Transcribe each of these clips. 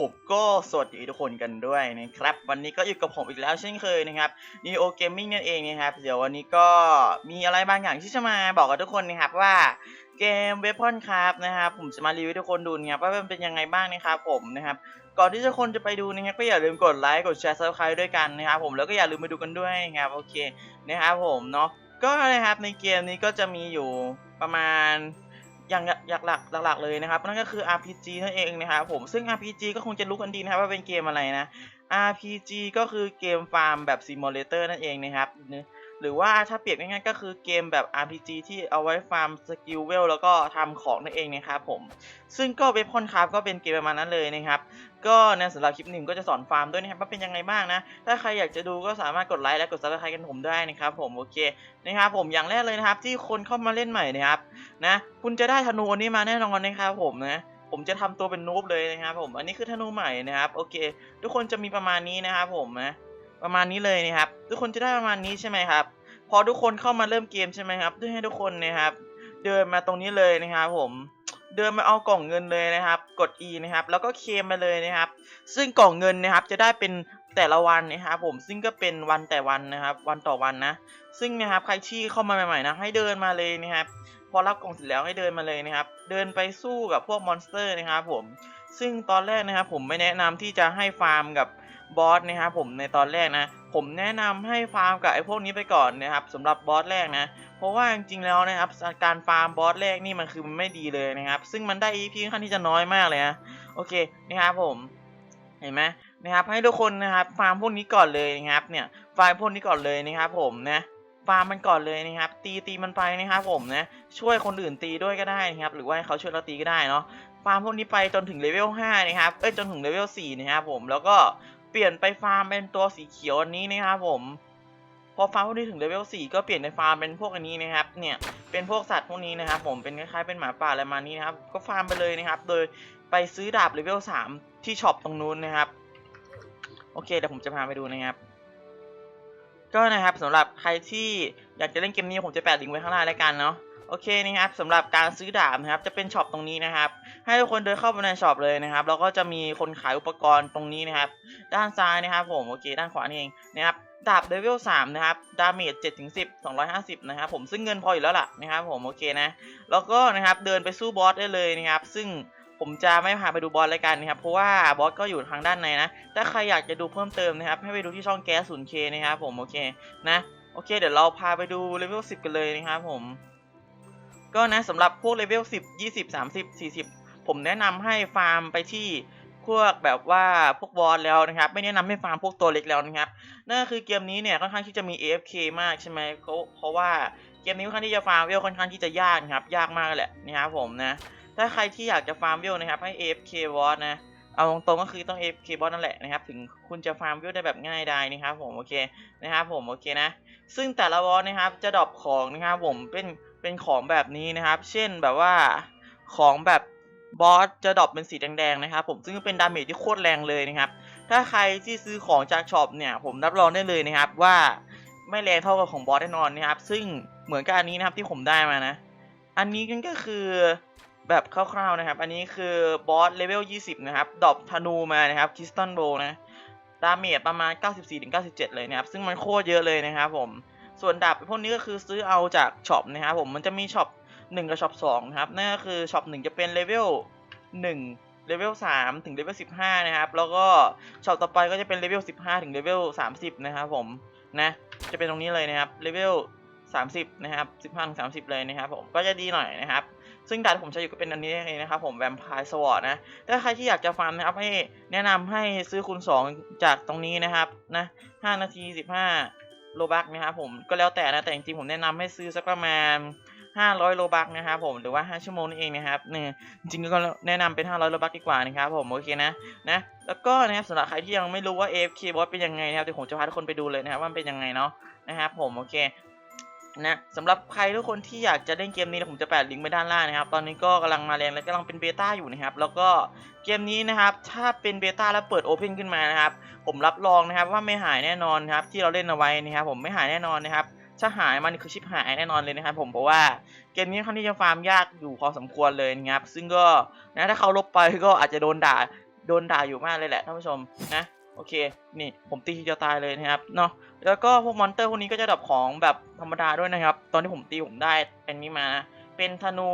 ผมก็สวัสดีทุกคนกันด้วยนะครับ วันนี้ก็อยู่กับผมอีกแล้วเช่นเคยนะครับ Neo Gaming นั่นเองนะครับ เดี๋ยววันนี้ก็มีอะไรบางอย่างที่จะมาบอกกับทุกคนนะครับว่าเกม Weapon ครับนะครับผมจะมารีวิวทุกคนดูนะครับว่ามันเป็นยังไงบ้างนะครับผมนะครับก่อนที่จะคนจะไปดูนะครับก็อย่าลืมกดไลค์กดแชร์ subscribe ด้วยกันนะครับผมแล้วก็อย่าลืมไปดูกันด้วยนะครับโอเคนะครับผมเนาะก็นะครับในเกมนี้ก็จะมีอยู่ประมาณ อย่างอยากหลักหลักๆเลยนะครับนั่นก็คือ RPG นั่นเองนะครับผมซึ่ง RPG ก็คงจะรู้กันดีนะครับว่าเป็นเกมอะไรนะ RPG ก็คือเกมฟาร์มแบบซิมูเลเตอร์นั่นเองนะครับ หรือว่าถ้าเปรียบง่ายๆก็คือเกมแบบ RPG ที่เอาไว้ฟาร์มสกิลเวลแล้วก็ทำของนั่นเองนะครับผม ซึ่งก็เว็บคอนคราฟก็เป็นเกมประมาณนั้นเลยนะครับ ก็ในสำหรับคลิปหนึ่งก็จะสอนฟาร์มด้วยนะครับว่าเป็นยังไงบ้างนะ ถ้าใครอยากจะดูก็สามารถกดไลค์และกดซับสไครต์กันผมได้นะครับผมโอเคนะครับผมอย่างแรกเลยนะครับที่คนเข้ามาเล่นใหม่นะครับนะคุณจะได้ธนูอันนี้มาแน่นอนนะครับผมนะผมจะทำตัวเป็นนูบเลยนะครับผมอันนี้คือธนูใหม่นะครับโอเค ทุกคนจะมีประมาณนี้นะครับผมนะ ประมาณนี้เลยนะครับ ทุกคนจะได้ประมาณนี้ใช่ไหมครับพอทุกคนเข้ามาเริ่มเกมใช่ไหมครับด้วยให้ทุกคนนะครับ เดินมาตรงนี้เลยนะครับผมเดินมาเอากล่องเงินเลยนะครับ กด E นะครับ แล้วก็เคมมาเลยนะครับ ซึ่งกล่องเงินนะครับจะได้เป็นแต่ละวันนะครับผมซึ่งก็เป็นวันแต่วันนะครับ วันต่อวันนะ ซึ่งนะครับใครที่เข้ามาใหม่ๆนะให้เดินมาเลยนะครับ พอรับกล่องเสร็จแล้วให้เดินมาเลยนะครับ เดินไปสู้กับพวกมอนสเตอร์นะครับผมซึ่งตอนแรกนะครับผมไม่แนะนำที่จะให้ฟาร์มกับ บอสนะครับผมในตอนแรกนะ ผมแนะนำให้ฟาร์มกับไอ้พวกนี้ไปก่อนนะครับสำหรับบอสแรกนะ เพราะว่าจริงๆแล้วนะครับการฟาร์มบอสแรกนี่มันคือมันไม่ดีเลยนะครับ ซึ่งมันได้ EP ค่อนข้างที่จะน้อยมากเลยนะโอเคนะครับผมเห็นไหมนะครับให้ทุกคนนะครับฟาร์มพวกนี้ก่อนเลยนะครับเนี่ยฟาร์มพวกนี้ก่อนเลยนะครับผมนะฟาร์มมันก่อนเลยนะครับ ตีตีมันไปนะครับผมนะช่วยคนอื่นตีด้วยก็ได้นะครับหรือว่าให้เขาช่วยเราตีก็ได้เนาะฟาร์มพวกนี้ไปจนถึงเลเวล5นะครับเอ้ยจนถึงเลเวล4นะครับผมแล้วก็ เปลี่ยนไปฟาร์มเป็นตัวสีเขียวอันนี้นะครับผมพอฟาร์มพวกนี้ถึงเลเวล4ก็เปลี่ยนในฟาร์มเป็นพวกอันนี้นะครับ เนี่ยเป็นพวกสัตว์พวกนี้นะครับ ผมเป็นคล้ายๆเป็นหมาป่าอะไรมานี้นะครับ ก็ฟาร์มไปเลยนะครับ โดยไปซื้อดาบเลเวล3ที่ช็อปตรงนู้นนะครับ โอเคเดี๋ยวผมจะพาไปดูนะครับ ก็นะครับสำหรับใครที่อยากจะเล่นเกมนี้ผมจะแปะลิงก์ไว้ข้างล่างแล้วกันเนาะ โอเคนะครับสำหรับการซื้อดาบนะครับ จะเป็นช็อปตรงนี้นะครับ ให้ทุกคนเดินเข้าไปในช็อปเลยนะครับแล้วก็จะมีคนขายอุปกรณ์ตรงนี้นะครับ ด้านซ้ายนะครับผมโอเค ด้านขวานี่เองนะครับดาบเลเวล3นะครับ ดาเมจ7ถึง10 250 นะครับผมซึ่งเงินพออยู่แล้วล่ะนะครับผมโอเคนะ แล้วก็นะครับเดินไปสู้บอสได้เลยนะครับ ซึ่งผมจะไม่พาไปดูบอสรายการนะครับ เพราะว่าบอสก็อยู่ทางด้านในนะ ถ้าใครอยากจะดูเพิ่มเติมนะครับ ให้ไปดูที่ช่องแก๊ส 0K นะครับผมโอเคนะ โอเค เดี๋ยวเราพาไปดูเลเวล10 กันเลยนะครับผม ก็นะสำหรับพวกเลเวล10 20 30 40 ผมแนะนำให้ฟาร์มไปที่พวกแบบว่าพวกบอสแล้วนะครับ ไม่แนะนำให้ฟาร์มพวกตัวเล็กแล้วนะครับนั่นคือเกมนี้เนี่ยค่อนข้างที่จะมี AFK มากใช่ไหมเขาเพราะว่าเกมนี้ค่อนข้างที่จะฟาร์มเวลค่อนข้างที่จะยากนะครับ ยากมากแหละนะครับผมนะถ้าใครที่อยากจะฟาร์มเวลนะครับให้ AFK บอสนะเอาตรงๆก็คือต้อง AFK บอสนั่นแหละนะครับถึงคุณจะฟาร์มเวลได้แบบง่ายดายนะครับผมโอเคนะครับผมโอเคนะ ซึ่งแต่ละบอสนะครับจะดรอปของนะครับผมเป็น เป็นของแบบนี้นะครับ เช่นแบบว่าของแบบบอสจะดรอปเป็นสีแดงๆนะครับ ผมซึ่งเป็นดาเมจที่โคตรแรงเลยนะครับ ถ้าใครที่ซื้อของจากช็อปเนี่ยผมรับรองได้เลยนะครับว่าไม่แรงเท่ากับของบอสแน่นอนนะครับ ซึ่งเหมือนกับอันนี้นะครับที่ผมได้มานะ อันนี้ก็คือแบบคร่าวๆนะครับ อันนี้คือบอสเลเวล 20 นะครับ ดรอปธนูมานะครับคริสตันโบนะ ดาเมจประมาณ 94-97 เลยนะครับ ซึ่งมันโคตรเยอะเลยนะครับผม ส่วนดาบพวกนี้ก็คือซื้อเอาจากช็อปนะครับผมมันจะมีช็อป1กับช็อป2นะครับนั่นก็คือช็อป1จะเป็นเลเวล1เลเวล3ถึงเลเวล15นะครับ แล้วก็ช็อปต่อไปก็จะเป็นเลเวล15ถึงเลเวล30นะครับผมนะจะเป็นตรงนี้เลยนะครับเลเวล30นะครับ15ถึง30เลยนะครับผมก็จะดีหน่อยนะครับซึ่งดาบผมใช้อยู่ก็เป็นอันนี้เองนะครับผมแวมไพร์สวอร์ดนะถ้าใครที่อยากจะฟาร์มนะครับให้แนะนำให้ซื้อคูณ2จากตรงนี้นะครับนะ5นาที 15 โลบักนะครับผมก็แล้วแต่นะแต่จริงๆผมแนะนำให้ซื้อสักประมาณ 500 โลบักนะครับผมหรือว่า 5 ชั่วโมงนี่เองนะครับเนี่ยจริงก็แนะนำเป็น 500 โลบักดีกว่านะครับผมโอเคนะนะแล้วก็นะครับสำหรับใครที่ยังไม่รู้ว่า AFK Boss เป็นยังไงนะครับเดี๋ยวผมจะพาทุกคนไปดูเลยนะครับว่ามันเป็นยังไงเนาะนะครับผมโอเค นะสำหรับใครทุกคนที่อยากจะเล่นเกมนี้นะผมจะแปะลิงก์ไว้ด้านล่างนะครับ ตอนนี้ก็กำลังมาแรงและกำลังเป็นเบต้าอยู่นะครับ แล้วก็เกมนี้นะครับ ถ้าเป็นเบต้าแล้วเปิดโอเพนขึ้นมานะครับ ผมรับรองนะครับว่าไม่หายแน่นอนครับ ที่เราเล่นเอาไว้นะครับ ผมไม่หายแน่นอนนะครับถ้าหายมันคือชิปหายแน่นอนเลยนะครับผมเพราะว่าเกมนี้ค่อนข้างที่จะฟาร์มยากอยู่พอสมควรเลยนะครับ ซึ่งก็นะถ้าเขาลบไปก็อาจจะโดนด่าโดนด่าอยู่มากเลยแหละท่านผู้ชมนะ โอเค นี่ผมตีทีเดียวตายเลยนะครับเนาะ แล้วก็พวกมอนเตอร์พวกนี้ก็จะดรอปของแบบธรรมดาด้วยนะครับ ตอนที่ผมตีผมได้อันนี้มา เป็นธนู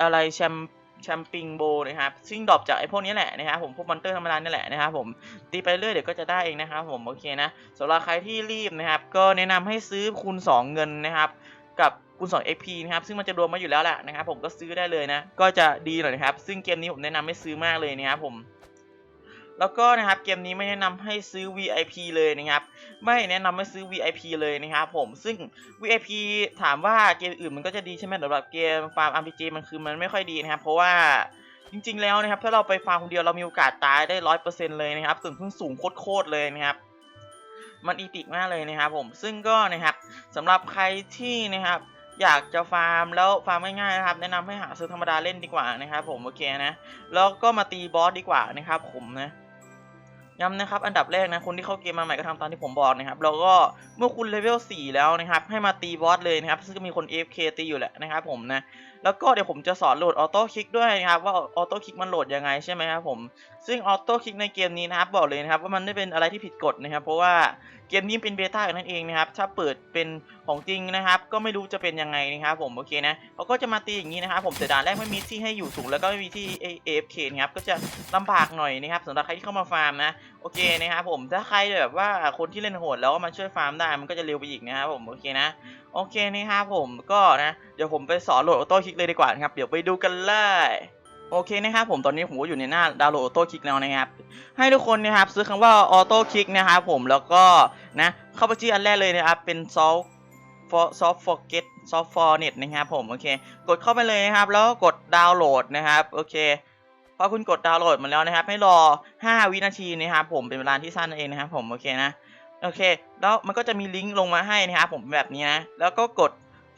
อะไรแชมแชมปิงโบนะครับ ซึ่งดรอปจากไอ้พวกนี้แหละนะครับผมพวกมอนเตอร์ธรรมดานี่แหละนะครับผมตีไปเรื่อยเดี๋ยวก็จะได้เองนะครับผมโอเคนะสำหรับใครที่รีบนะครับ ก็แนะนำให้ซื้อคูณ 2 เงินนะครับ กับคูณ 2 XP นะครับ ซึ่งมันจะรวมมาอยู่แล้วแหละนะครับผมก็ซื้อได้เลยนะ ก็จะดีหน่อยนะครับ ซึ่งเกมนี้ผมแนะนำให้ซื้อมากเลยนะครับผม แล้วก็นะครับเกมนี้ไม่แนะนำให้ซื้อ VIP เลยนะครับ ไม่แนะนำให้ซื้อ VIP เลยนะครับผมซึ่ง VIP ถามว่าเกมอื่นมันก็จะดีใช่ไหมสำหรับเกมฟาร์ม RPG มันคือมันไม่ค่อยดีนะครับ เพราะว่าจริง ๆ แล้วนะครับ ถ้าเราไปฟาร์มคนเดียวเรามีโอกาสตายได้ร้อยเปอร์เซ็นต์เลยนะครับส่วนพึ่งสูงโคตรๆเลยนะครับมันอีปิกมากเลยนะครับผมซึ่งก็นะครับสำหรับใครที่นะครับอยากจะฟาร์มแล้วฟาร์มง่ายๆนะครับ แนะนำให้หาซื้อธรรมดาเล่นดีกว่านะครับผมโอเคนะ แล้วก็มาตีบอสดีกว่านะครับผมนะ ย้ำนะครับอันดับแรกนะคนที่เข้าเกมมาใหม่ก็ทำตามที่ผมบอกนะครับแล้วก็เมื่อคุณเลเวล4แล้วนะครับให้มาตีบอสเลยนะครับซึ่งก็มีคน AFK ตีอยู่แหละนะครับผมนะแล้วก็เดี๋ยวผมจะสอนโหลดออโต้คลิกด้วยนะครับว่าออโต้คลิกมันโหลดยังไงใช่ไหมครับผมซึ่งออโต้คลิกในเกมนี้นะครับบอกเลยนะครับว่ามันไม่เป็นอะไรที่ผิดกฎนะครับเพราะว่า เกมนี้เป็นเบต้าอยู่นั่นเองนะครับ ถ้าเปิดเป็นของจริงนะครับ ก็ไม่รู้จะเป็นยังไงนะครับผมโอเคนะเขาก็จะมาตีอย่างนี้นะครับ ผมแต่ด่านแรกไม่มีที่ให้อยู่สูงแล้วก็ไม่มีที่ AFK นะครับก็จะลำบากหน่อยนะครับสำหรับใครที่เข้ามาฟาร์มนะโอเคนะครับผมถ้าใครแบบว่าคนที่เล่นโหดแล้วก็มาช่วยฟาร์มได้มันก็จะเร็วไปอีกนะครับผมโอเคนะโอเคนะครับผมก็นะเดี๋ยวผมไปสอนโหลดออโต้คลิกเลยดีกว่านะครับเดี๋ยวไปดูกันเลย โอเคนะครับผมตอนนี้ผมก็อยู่ในหน้าดาวน์โหลดออโต้คลิกแล้วนะครับ ให้ทุกคนนะครับซื้อคำว่าออโต้คลิกนะครับผมแล้วก็นะเข้าไปที่อันแรกเลยนะครับเป็น soft for soft forget soft for net นะครับผมโอเค กดเข้าไปเลยนะครับ แล้วก็กดดาวน์โหลดนะครับโอเคพอคุณกดดาวน์โหลดมาแล้วนะครับ ให้รอ 5 วินาทีนะครับผมเป็นเวลาที่สั้นนั่นเองนะครับผมโอเคนะโอเค แล้วมันก็จะมีลิงก์ลงมาให้นะครับผมแบบนี้นะแล้วก็กด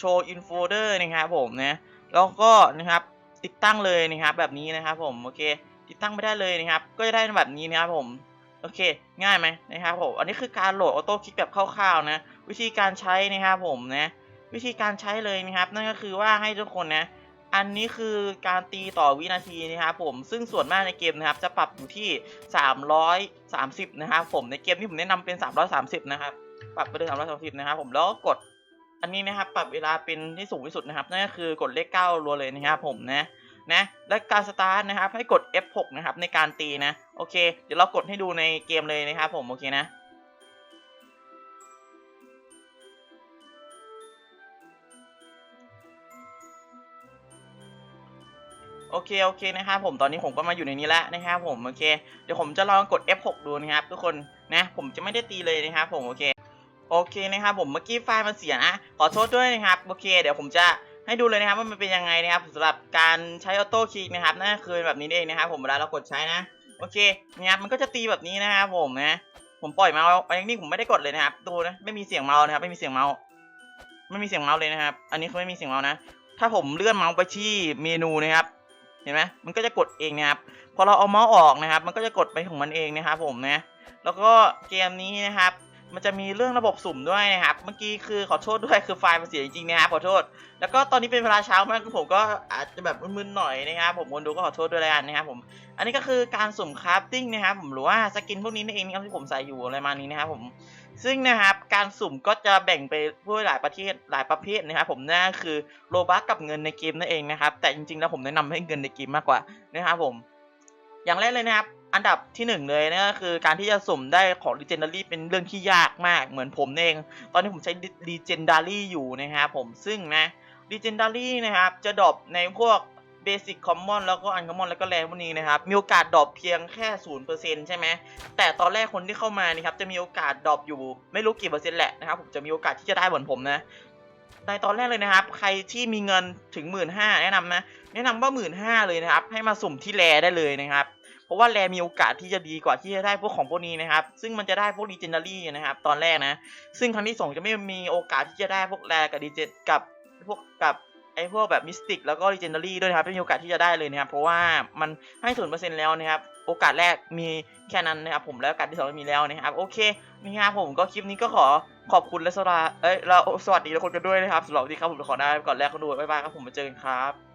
show in folder นะครับผมนะแล้วก็นะครับ ติดตั้งเลยนะครับแบบนี้นะครับผมโอเค ติดตั้งไม่ได้เลยนะครับ ก็จะได้แบบนี้นะครับผมโอเค ง่ายไหมนะครับผมอันนี้คือการโหลดออโต้คลิกแบบคร่าวๆนะ วิธีการใช้นะครับผมนะวิธีการใช้เลยนะครับ นั่นก็คือว่าให้ทุกคนนะ อันนี้คือการตีต่อวินาทีนะครับผมซึ่งส่วนมากในเกมนะครับ จะปรับอยู่ที่ 330 นะครับผมในเกมนี้ผมแนะนำเป็น 330 นะครับปรับไปเลย330 นะครับผมแล้วก็กด อันนี้นะครับปรับเวลาเป็นที่สูงที่สุดนะครับนั่นก็คือกดเลข9รัวเลยนะครับผมนะนะและการสตาร์ทนะครับให้กด F6 นะครับในการตีนะโอเค เดี๋ยวเรากดให้ดูในเกมเลยนะครับผมโอเคนะโอเคโอเคนะครับผมตอนนี้ผมก็มาอยู่ในนี้แล้วนะครับผมโอเคเดี๋ยวผมจะลองกด F6 ดูนะครับทุกคนนะผมจะไม่ได้ตีเลยนะครับผมโอเค โอเคนะครับผมเมื่อกี้ไฟล์มันเสียนะ ขอโทษด้วยนะครับ โอเค เดี๋ยวผมจะให้ดูเลยนะครับว่ามันเป็นยังไงนะครับสำหรับการใช้ออโต้คลิกนะครับนั่นคือแบบนี้เองนะครับผมเวลาเรากดใช้นะ โอเคนะครับมันก็จะตีแบบนี้นะครับผมนะผมปล่อยเมาส์ไว้นิ่ผมไม่ได้กดเลยนะครับดูนะไม่มีเสียงเมาส์นะครับ ไม่มีเสียงเมาส์ไม่มีเสียงเมาส์เลยนะครับ อันนี้คือไม่มีเสียงเมาส์นะ ถ้าผมเลื่อนเมาส์ไปที่เมนูนะครับ เห็นไหมมันก็จะกดเองนะครับ พอเราเอาเมาส์ออกนะครับ มันก็จะกดไปของมันเองนะครับ ผมนะ แล้วก็เกมนี้นะครับ มันจะมีเรื่องระบบสุ่มด้วยนะครับ เมื่อกี้คือขอโทษด้วยคือไฟล์มันเสียจริงๆนะครับขอโทษ แล้วก็ตอนนี้เป็นเวลาเช้ามากคือผมก็อาจจะแบบมึนๆหน่อยนะครับผมคนดูก็ขอโทษด้วยแล้วกันนะครับผม อันนี้ก็คือการสุ่มคราฟติ้งนะครับผมหรือว่าสกินพวกนี้นั่นเองนะครับที่ผมใส่อยู่อะไรมานี้นะครับผมซึ่งนะครับการสุ่มก็จะแบ่งไปผู้หลายประเทศหลายประเภทนะครับผมนั่นคือโลบัคกับเงินในเกมนั่นเองนะครับแต่จริงๆแล้วผมแนะนำให้เงินในเกมมากกว่านะครับผม อย่างแรกเลยนะครับ อันดับที่หนึ่งเลยนั่นก็คือการที่จะสุ่มได้ของ Legendary เป็นเรื่องที่ยากมากเหมือนผมเอง ตอนนี้ผมใช้ Legendary อยู่นะครับผมซึ่งนะ Legendary นะครับจะดรอปในพวก Basic Common แล้วก็ Uncommon แล้วก็แรงพวกนี้นะครับ มีโอกาสดรอปเพียงแค่0%ใช่ไหมแต่ตอนแรกคนที่เข้ามานี่ครับจะมีโอกาสดรอปอยู่ไม่รู้กี่เปอร์เซ็นต์แหละนะครับผมจะมีโอกาสที่จะได้เหมือนผมนะในตอนแรกเลยนะครับ ใครที่มีเงินถึงหมื่นห้าแนะนำนะ แนะนำว่าหมื่นห้าเลยนะครับ ให้มาสุ่มที่แรได้เลยนะครับ ราะว่าแรมีโอกาสที่จะดีกว่าที่จะได้พวกของพวกนี้นะครับ ซึ่งมันจะได้พวก Legendary นะครับ ตอนแรกนะ ซึ่งครั้งที่สองจะไม่มีโอกาสที่จะได้พวกแรกับดีเจกับพวกกับไอ้พวกแบบมิสติกแล้วก็ Legendary ด้วยนะครับไม่มีโอกาสที่จะได้เลยนะครับ เพราะว่ามันให้ศูนย์เปอร์เซ็นต์แล้วนะครับ โอกาสแรกมีแค่นั้นนะครับผมแล้วโอกาสที่สองไม่มีแล้วนะครับโอเคนี่ครับผมก็คลิปนี้ก็ขอขอบคุณและสวัสดีเอ้ยเราสวัสดีทุกคนกันด้วยนะครับสำหรับวันนี้ครับผมขอได้ก่อนแรกคนดูบ๊ายบายครับผมมาเจอกันครับ